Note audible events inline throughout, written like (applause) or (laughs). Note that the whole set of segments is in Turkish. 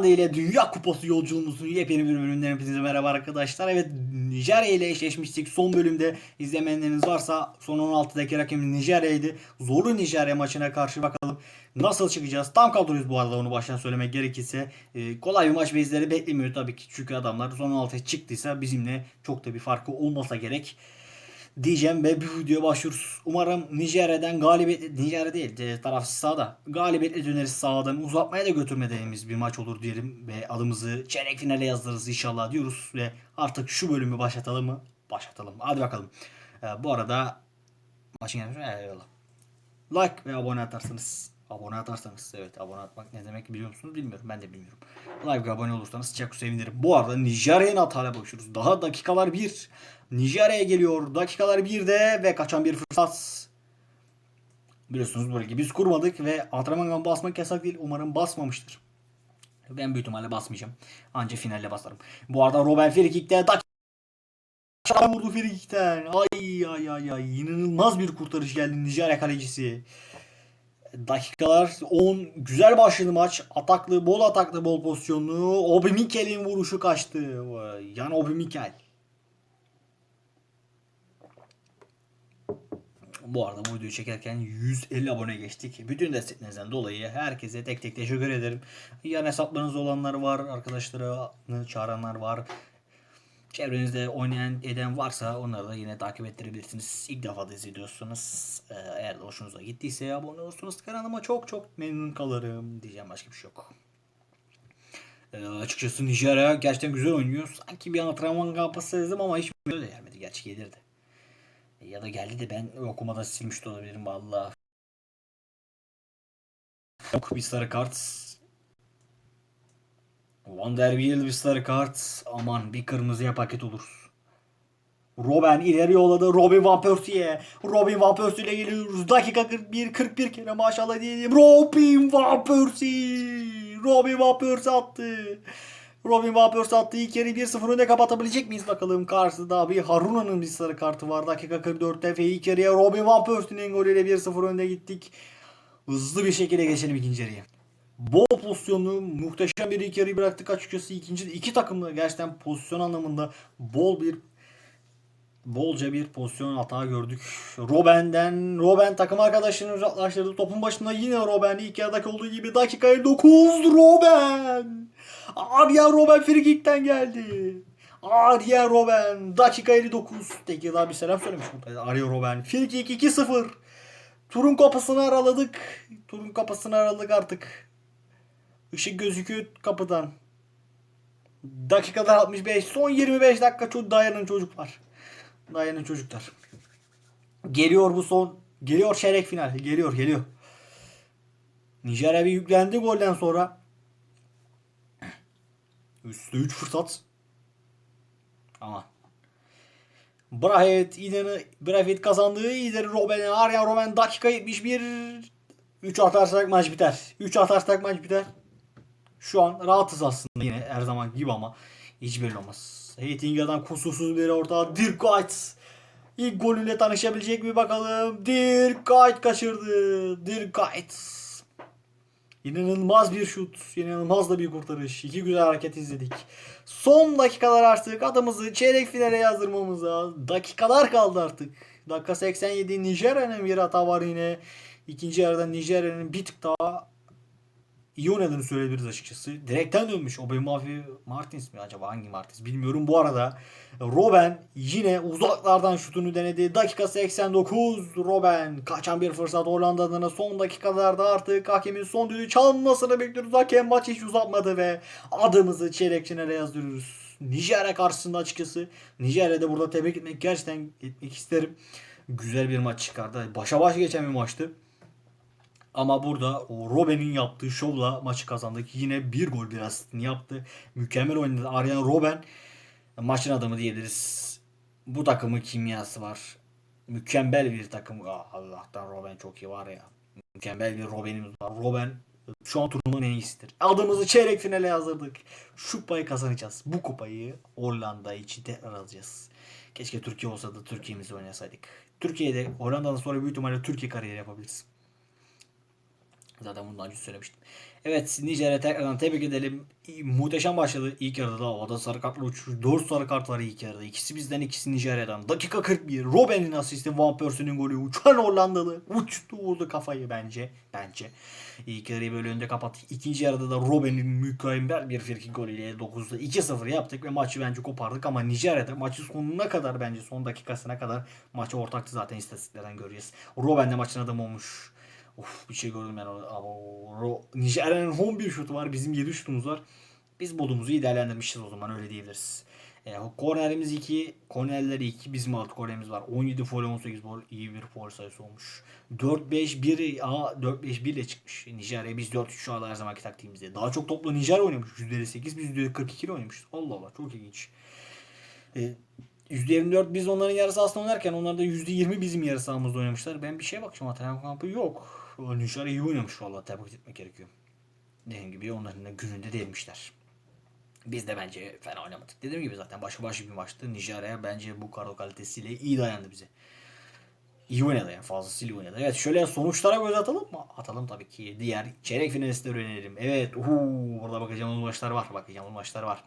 Hollanda ile Dünya Kupası yolculuğumuzun yepyeni bir bölümünden hepinize merhaba arkadaşlar. Evet Nijerya ile eşleşmiştik. Son bölümde izlemeyenleriniz varsa son 16'daki rakibimiz Nijerya'ydı. Zorlu Nijerya maçına karşı bakalım nasıl çıkacağız. Tam kadroyuz bu arada onu baştan söylemek gerekirse. Ee, kolay bir maç bizleri beklemiyor tabii ki. Çünkü adamlar son 16'ya çıktıysa bizimle çok da bir farkı olmasa gerek diyeceğim ve bir videoya başlıyoruz. Umarım Nijerya'dan galibiyet Nijerya değil e, tarafsız sahada galibiyetle döneriz sahadan uzatmaya da götürmediğimiz bir maç olur diyelim ve adımızı çeyrek finale yazdırırız inşallah diyoruz ve artık şu bölümü başlatalım mı? Başlatalım. Hadi bakalım. Ee, bu arada maçın gelmiş. Eyvallah. Like ve abone atarsanız abone atarsanız evet abone atmak ne demek biliyor musunuz bilmiyorum ben de bilmiyorum. Like abone olursanız çok sevinirim. Bu arada Nijerya'nın hatayla bakıyoruz. Daha dakikalar bir. Nijerya'ya geliyor. Dakikalar 1'de ve kaçan bir fırsat. Biliyorsunuz böyle biz kurmadık ve antrenman kampı basmak yasak değil. Umarım basmamıştır. Ben büyük ihtimalle basmayacağım. Anca finalle basarım. Bu arada Robert Frikik'te dakika vurdu Frikik'ten. Ay ay ay ay. İnanılmaz bir kurtarış geldi Nijerya kalecisi. Dakikalar 10 güzel başladı maç. Ataklı, bol ataklı, bol pozisyonlu. Obi Mikel'in vuruşu kaçtı. Yan Obi Mikel. Bu arada bu videoyu çekerken 150 abone geçtik. Bütün desteklerinizden dolayı herkese tek tek teşekkür ederim. Yan hesaplarınız olanlar var, arkadaşlarını çağıranlar var. Çevrenizde oynayan eden varsa onları da yine takip ettirebilirsiniz. İlk defa da izliyorsunuz. Ee, eğer de hoşunuza gittiyse abone olursanız kanalıma çok çok memnun kalırım. Diyeceğim başka bir şey yok. Ee, açıkçası Nijerya gerçekten güzel oynuyor. Sanki bir antrenman kampı sezdim ama hiç öyle gelmedi. Gerçi gelirdi. Ya da geldi de ben okumada silmiş de olabilirim valla. Yok bir sarı kart. Van der Wiel bir sarı kart. Aman bir kırmızıya paket olur. Robben ileri yolladı. Robin Van Persie'ye. Robin Van Persie ile geliyoruz. Dakika 41 41 kere maşallah diyelim. Robin Van Persie. Robin Van Persie attı. Robin Van Persie attı. İlk yarı 1-0 önde kapatabilecek miyiz bakalım. Karşıda bir Haruna'nın bir sarı kartı var. Dakika 44'te ve ilk yarıya Robin Van Persie'nin golüyle 1-0 önde gittik. Hızlı bir şekilde geçelim ikinci yarıya. Bol pozisyonlu muhteşem bir ilk yarıyı bıraktık açıkçası. ikinci iki takım da gerçekten pozisyon anlamında bol bir bolca bir pozisyon hata gördük. Robben'den Robben takım arkadaşını uzaklaştırdı. Topun başında yine Robben ilk yarıdaki olduğu gibi dakikaya 9 Robben. Arya Robben frikikten geldi. Arya Robben dakika 59. Tek daha bir selam söylemiş burada. Arya Robben frikik 2-0. Turun kapısını araladık. Turun kapısını araladık artık. Işık gözüküyor kapıdan. Dakikalar 65. Son 25 dakika çok dayanın çocuklar. Dayanın çocuklar. Geliyor bu son. Geliyor çeyrek final. Geliyor geliyor. Nijerya bir yüklendi golden sonra. Üstü 3 fırsat. Ama Brahet İden'i Brahet kazandığı İden'i Robben'e Arya Robben dakika 71 3 atarsak maç biter. 3 atarsak maç biter. Şu an rahatız aslında yine her zaman gibi ama hiç belli olmaz. Heitinga'dan kusursuz bir orta. Dirk Kuyt. İlk golüyle tanışabilecek mi bakalım. Dirk Kuyt kaçırdı. Dirk Kuyt. İnanılmaz bir şut. inanılmaz da bir kurtarış. İki güzel hareket izledik. Son dakikalar artık adımızı çeyrek finale yazdırmamıza dakikalar kaldı artık. Dakika 87 Nijerya'nın bir hata var yine. İkinci yarıda Nijerya'nın bir tık daha iyi oynadığını söyleyebiliriz açıkçası. Direkten dönmüş. Obey Martins mi acaba hangi Martins bilmiyorum. Bu arada Robben yine uzaklardan şutunu denedi. Dakika 89 Robben kaçan bir fırsat Hollanda'dan son dakikalarda artık hakemin son düdüğü çalınmasını bekliyoruz. Hakem maçı hiç uzatmadı ve adımızı çeyrek finale yazdırıyoruz. Nijerya karşısında açıkçası. Nijerya'da burada tebrik etmek gerçekten etmek isterim. Güzel bir maç çıkardı. Başa baş geçen bir maçtı. Ama burada Robben'in yaptığı şovla maçı kazandık. Yine bir gol bir asistini yaptı. Mükemmel oynadı. Aryan Robben maçın adamı diyebiliriz. Bu takımın kimyası var. Mükemmel bir takım. Allah'tan Robben çok iyi var ya. Mükemmel bir Robben'imiz var. Robben şu an turnuvanın en iyisidir. Adımızı çeyrek finale yazdırdık. Şu kupayı kazanacağız. Bu kupayı Hollanda için tekrar alacağız. Keşke Türkiye olsa da Türkiye'mizi oynasaydık. Türkiye'de Hollanda'dan sonra büyük ihtimalle Türkiye kariyeri yapabiliriz. Zaten bundan önce söylemiştim. Evet Nijer'e tekrardan tebrik edelim. Muhteşem başladı. İlk yarıda da havada sarı kartlar uçmuş. 4 sarı kart var ilk yarıda. İkisi bizden ikisi Nijerya'dan. Dakika 41. Robben'in asisti. Van Persie'nin golü. Uçan Hollandalı. Uçtu vurdu kafayı bence. Bence. İlk yarıyı böyle önde kapattık. İkinci yarıda da Robben'in mükemmel bir frikik golüyle 9'da 2-0 yaptık ve maçı bence kopardık ama Nijerya'da maçın sonuna kadar bence son dakikasına kadar maçı ortaktı zaten istatistiklerden göreceğiz. Robben de maçın adamı olmuş. Of bir şey gördüm orada. Abo, Nijerya'nın 11 şutu var. Bizim 7 şutumuz var. Biz modumuzu iyi değerlendirmişiz o zaman öyle diyebiliriz. E, kornerimiz 2, kornerleri 2, bizim 6 kornerimiz var. 17 foul 18 gol iyi bir foul sayısı olmuş. 4-5-1 aa 4-5-1 ile çıkmış. Nijerya biz 4-3 şu anda her zamanki taktiğimizde. Daha çok toplu Nijerya oynamış. %8 biz %42 ile oynamışız. Allah Allah çok ilginç. E, %24 biz onların yarısı aslında oynarken onlar da %20 bizim yarı sahamızda oynamışlar. Ben bir şeye bakacağım Atalanta kampı yok. Nijerya iyi oynamış vallahi tebrik etmek gerekiyor. Dediğim gibi onların da gününde değilmişler. Biz de bence fena oynamadık. Dediğim gibi zaten başka başka bir maçtı. Nijerya bence bu kadro kalitesiyle iyi dayandı bize. İyi oynadı yani fazlasıyla oynadı. Evet şöyle sonuçlara göz atalım mı? Atalım tabii ki. Diğer çeyrek finalistleri öğrenelim. Evet uhu, burada bakacağımız maçlar var. Bakacağımız maçlar var.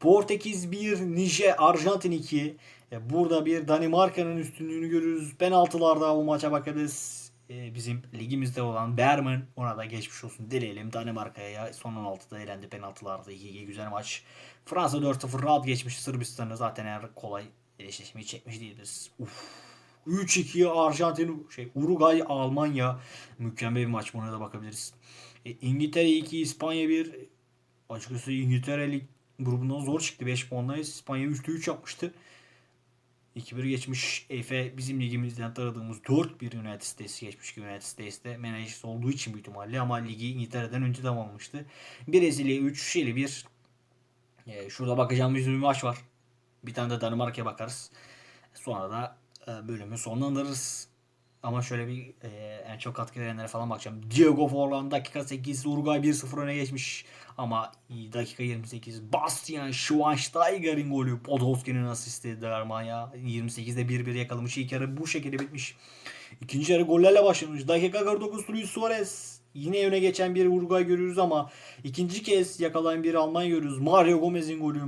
Portekiz 1, Nijer, Arjantin 2. E, Burada bir Danimarka'nın üstünlüğünü görürüz. Penaltılarda o maça bakarız. E, Bizim ligimizde olan Berman ona da geçmiş olsun dileyelim. Danimarka'ya son 16'da elendi penaltılarda 2-2 güzel maç. Fransa 4-0 rahat geçmiş Sırbistan'ı zaten eğer kolay eşleşmeyi çekmiş değiliz. Uf. 3-2 Arjantin, şey Uruguay, Almanya. Mükemmel bir maç buna da bakabiliriz. E, İngiltere 2, İspanya 1. Açıkçası İngiltere lig grubundan zor çıktı. 5 puanlayız. İspanya 3'te 3 yapmıştı. 2-1 geçmiş Efe bizim ligimizden tanıdığımız 4-1 United States'i geçmiş ki United States'te menajist olduğu için büyük ihtimalle ama ligi İngiltere'den önce tamamlamıştı. Brezilya 3 Şili 1 ee, şurada bakacağımız bir maç var. Bir tane de Danimarka'ya bakarız. Sonra da e, bölümü sonlandırırız. Ama şöyle bir e, en çok katkı verenlere falan bakacağım. Diego Forlan dakika 8 Uruguay 1-0 öne geçmiş. Ama dakika 28 Bastian Schweinsteiger'in golü Podolski'nin asisti Dermanya 28'de 1-1 yakalamış. İlk yarı bu şekilde bitmiş. İkinci yarı gollerle başlamış. Dakika 49 Luis Suarez Yine öne geçen bir Uruguay görüyoruz ama ikinci kez yakalayan bir Almanya görüyoruz. Mario Gomez'in golü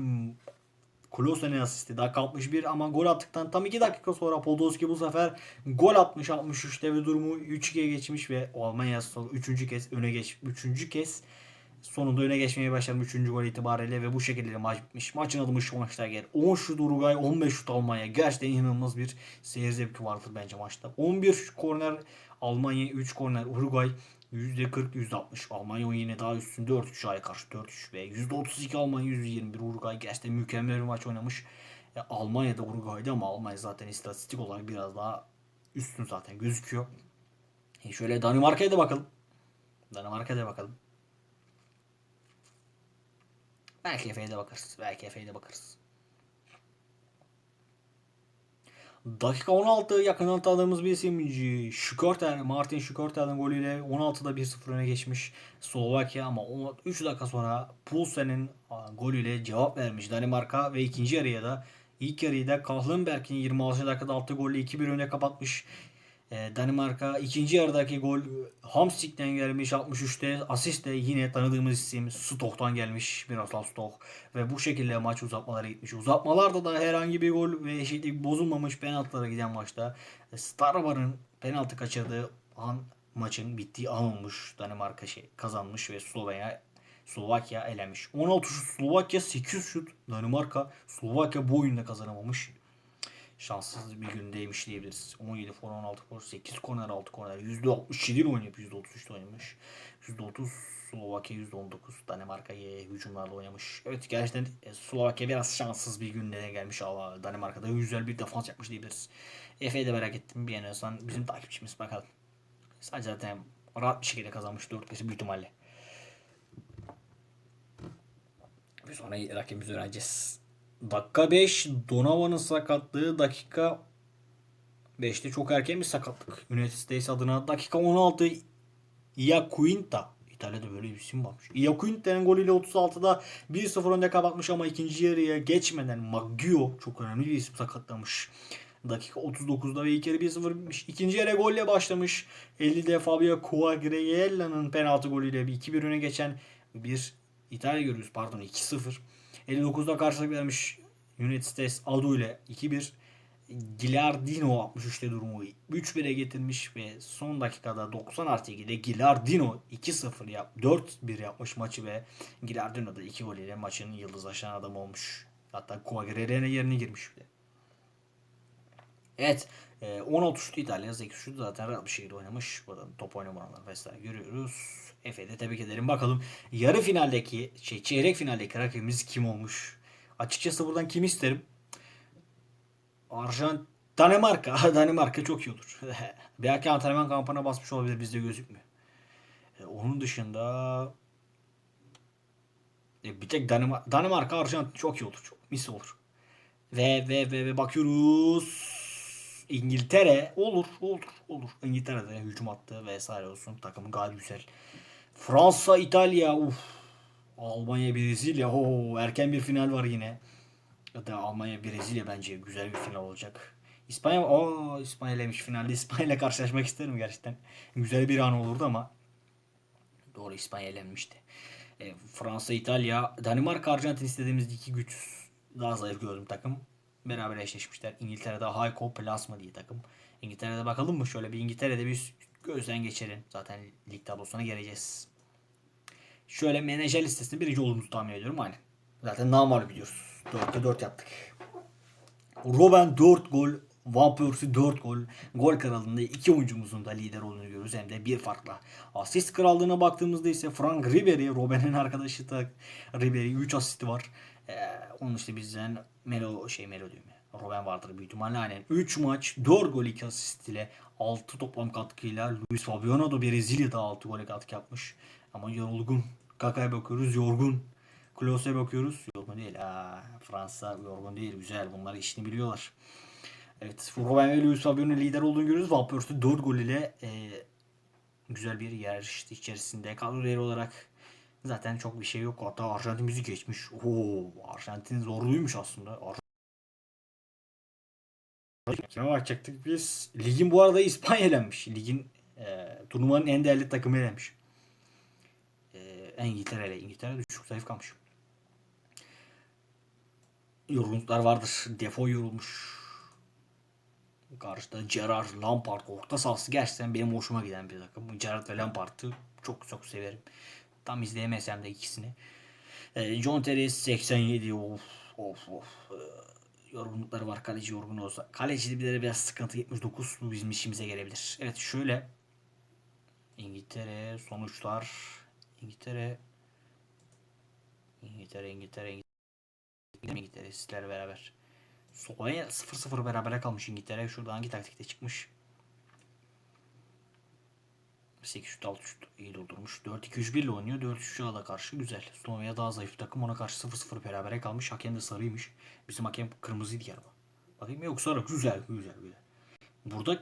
Klosen'in asisti dakika 61 ama gol attıktan tam 2 dakika sonra Podolski bu sefer gol atmış 63'te ve durumu 3-2'ye geçmiş ve Almanya 3. kez öne geç 3. kez sonunda öne geçmeye başlamış 3. gol itibariyle ve bu şekilde maç bitmiş. Maçın adı Schweinsteiger. 10 şut Uruguay, 15 şut Almanya. Gerçekten inanılmaz bir seyir zevki vardır bence maçta. 11 korner Almanya, 3 korner Uruguay. %40, %60 Almanya yine daha üstün 4-3 ay karşı 4-3 ve %32 Almanya, %21 Uruguay gerçekten mükemmel bir maç oynamış. E, Almanya'da Uruguay'da ama Almanya zaten istatistik olarak biraz daha üstün zaten gözüküyor. E, şöyle Danimarka'ya da bakalım. Danimarka'ya da bakalım. Belki Efe'ye de bakarız. Belki Efe'ye de bakarız. Dakika 16 yakından tanıdığımız bir isimci Şükörter, Martin Şükörter'den golüyle 16'da 1-0 öne geçmiş Slovakya ama 3 dakika sonra Poulsen'in golüyle cevap vermiş Danimarka ve ikinci yarıya da ilk yarıyı da Kahlenberg'in 26. dakikada attığı golle 2-1 öne kapatmış. Ee, Danimarka ikinci yarıdaki gol Hamstik'ten gelmiş 63'te asist de yine tanıdığımız isim Stok'tan gelmiş Miroslav Stok ve bu şekilde maç uzatmalara gitmiş. Uzatmalarda da herhangi bir gol ve eşitlik bozulmamış penaltılara giden maçta Starbar'ın penaltı kaçırdığı an maçın bittiği an olmuş. Danimarka şey kazanmış ve Slovenya Slovakya elenmiş. 16 şut Slovakya 8 şut Danimarka Slovakya bu oyunda kazanamamış şanssız bir gündeymiş diyebiliriz. 17 for 16 for 8 korner 6 korner %67 ile oynayıp %33'te oynamış. %30 Slovakya %19 Danimarka hücumlarla oynamış. Evet gerçekten e, Slovakya biraz şanssız bir günde gelmiş ama Danimarka'da güzel bir defans yapmış diyebiliriz. Efe'yi de merak ettim bir yandan bizim takipçimiz bakalım. Sadece zaten rahat bir şekilde kazanmış 4 kez büyük ihtimalle. Bir sonra rakibimizi öğreneceğiz. Dakika 5 Donovan'ın sakatlığı dakika 5'te çok erken bir sakatlık. United States adına dakika 16 Iaquinta İtalya'da böyle bir isim varmış. Iaquinta'nın golüyle 36'da 1-0 önde kapatmış ama ikinci yarıya geçmeden Maggio çok önemli bir isim sakatlamış. Dakika 39'da ve ilk yarı 1-0 bitmiş. İkinci yarı golle başlamış. 50'de Fabio Quagliarella'nın penaltı golüyle bir 2-1 öne geçen bir İtalya görüyoruz. Pardon 2-0. 59'da karşılık vermiş United States Adu ile 2-1. Gilardino 63'te durumu 3-1'e getirmiş ve son dakikada 90 artı 2'de Gilardino 2-0 yap 4-1 yapmış maçı ve Gilardino da 2 gol ile maçın yıldızlaşan adamı olmuş. Hatta Quagliarella yerine girmiş bir de. Evet. E, 16 şut İtalya. 8 şut zaten rahat bir şekilde oynamış. Burada top oynamalar vesaire görüyoruz. Efe'de tebrik ederim. Bakalım yarı finaldeki, şey, çeyrek finaldeki rakibimiz kim olmuş? Açıkçası buradan kim isterim? Arjant Danimarka. (laughs) Danimarka çok iyi olur. (laughs) Belki antrenman kampına basmış olabilir bizde gözükmüyor. E, onun dışında e, bir tek Danimarka, Danimarka Arjantin çok iyi olur. Çok mis olur. Ve ve ve, ve bakıyoruz. İngiltere olur olur olur. İngiltere'de hücum attı vesaire olsun. Takım gayet güzel. Fransa, İtalya. Uf. Almanya, Brezilya. Oo, erken bir final var yine. Ya Almanya, Brezilya bence güzel bir final olacak. İspanya, o İspanya elemiş finalde. İspanya ile karşılaşmak isterim gerçekten. Güzel bir an olurdu ama doğru İspanya elenmişti. E, Fransa, İtalya, Danimarka, Arjantin istediğimiz iki güç daha zayıf gördüm takım. Beraber eşleşmişler. İngiltere'de Hayko Plasma diye takım. İngiltere'de bakalım mı? Şöyle bir İngiltere'de bir gözden geçelim. Zaten lig tablosuna geleceğiz. Şöyle menajer listesinde birinci olduğumuzu tahmin ediyorum. Aynen. Zaten namal biliyoruz. 4'te 4 yaptık. Robben 4 gol. Van Persie 4 gol. Gol kralında iki oyuncumuzun da lider olduğunu görüyoruz. Hem de bir farkla. Asist krallığına baktığımızda ise Frank Ribery, Robben'in arkadaşı da Ribery 3 asisti var. Ee, onun işte bizden Melo şey Melo diyorum ya. Robben vardır büyük ihtimalle. Aynen 3 maç 4 gol 2 asist ile 6 toplam katkıyla Luis Fabiano da Brezilya'da 6 gol katkı yapmış. Ama yorulgun. Kaka'ya bakıyoruz yorgun. Klose'ye bakıyoruz. Yorgun değil. Aa, Fransa yorgun değil. Güzel. Bunlar işini biliyorlar. Evet. Robben ve Luis Fabiano lider olduğunu görüyoruz. Van Persie 4 gol ile e, güzel bir yarış içerisinde. Kadro olarak zaten çok bir şey yok. Hatta Arjantin bizi geçmiş. Oo, Arjantin zorluymuş aslında. Ar- Kime bakacaktık biz? Ligin bu arada İspanya elenmiş. Ligin e, turnuvanın en değerli takımı elenmiş. E, İngiltere ile. İngiltere düşük zayıf kalmış. Yorgunluklar vardır. Defo yorulmuş. Karşıda Gerrard, Lampard orta sahası gerçekten benim hoşuma giden bir takım. Gerrard ve Lampard'ı çok çok severim. Tam izleyemesem de ikisini. Ee, John Terry 87 of of of. Ee, yorgunlukları var kaleci yorgun olsa. Kaleci de biraz sıkıntı 79 bu bizim işimize gelebilir. Evet şöyle İngiltere sonuçlar İngiltere İngiltere İngiltere İngiltere İngiltere sizlerle beraber. Slovenya 0-0 berabere kalmış İngiltere. Şurada hangi taktikte çıkmış? 8 şut 6 şut iyi doldurmuş. 4-2-3-1 ile oynuyor. 4-3 da karşı güzel. Slovenya daha zayıf takım. Ona karşı 0-0 berabere kalmış. Hakem de sarıymış. Bizim hakem kırmızıydı galiba. Bakayım yok sarı. Güzel güzel güzel. Burada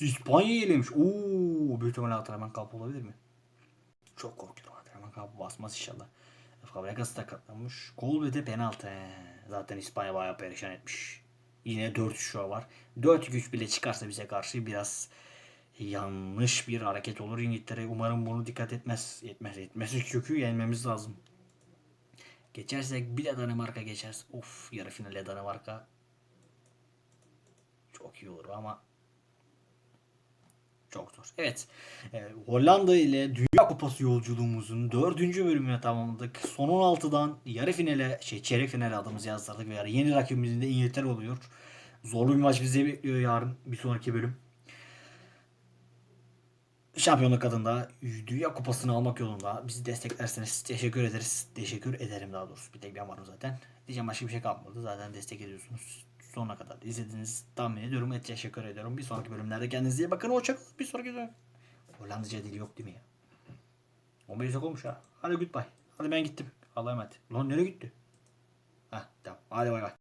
İspanya'yı elemiş. Oo, büyük ihtimalle Atraman kapı olabilir mi? Çok korkuyorum Atraman kapı basmaz inşallah. Fabregas sakatlanmış. Gol ve de penaltı. Zaten İspanya bayağı perişan etmiş. Yine 4 şu var. 4-3 bile çıkarsa bize karşı biraz yanlış bir hareket olur İngiltere. Umarım bunu dikkat etmez. Etmez. Etmesi (laughs) kökü yenmemiz lazım. Geçersek bir de Danimarka geçeriz. Of yarı finale Danimarka. Çok iyi olur ama çok zor. Evet. E, Hollanda ile Dünya Kupası yolculuğumuzun dördüncü bölümüne tamamladık. Son 16'dan yarı finale, şey çeyrek finale adımızı yazdırdık ve yeni rakibimizin de İngiltere oluyor. Zorlu bir maç bizi bekliyor yarın bir sonraki bölüm. Şampiyonluk adında Dünya Kupası'nı almak yolunda bizi desteklerseniz teşekkür ederiz. Teşekkür ederim daha doğrusu. Bir tek ben varım zaten. Diyeceğim başka bir şey kalmadı. Zaten destek ediyorsunuz. Sonuna kadar izlediğiniz tahmin ediyorum. Et teşekkür ediyorum. Bir sonraki bölümlerde kendinize iyi bakın. Hoşçakalın. Bir sonraki bölüm. Hollandaca dili yok değil mi ya? 15 dakika olmuş ha. Hadi goodbye. Hadi ben gittim. Allah'a emanet. Lan nereye gitti? Heh tamam. Hadi bay bay.